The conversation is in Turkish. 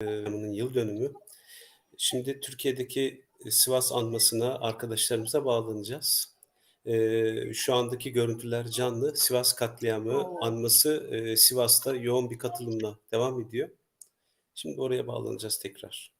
katliamının yıl dönümü. Şimdi Türkiye'deki e, Sivas anmasına arkadaşlarımıza bağlanacağız. Ee, şu andaki görüntüler canlı. Sivas katliamı anması e, Sivas'ta yoğun bir katılımla devam ediyor. Şimdi oraya bağlanacağız tekrar.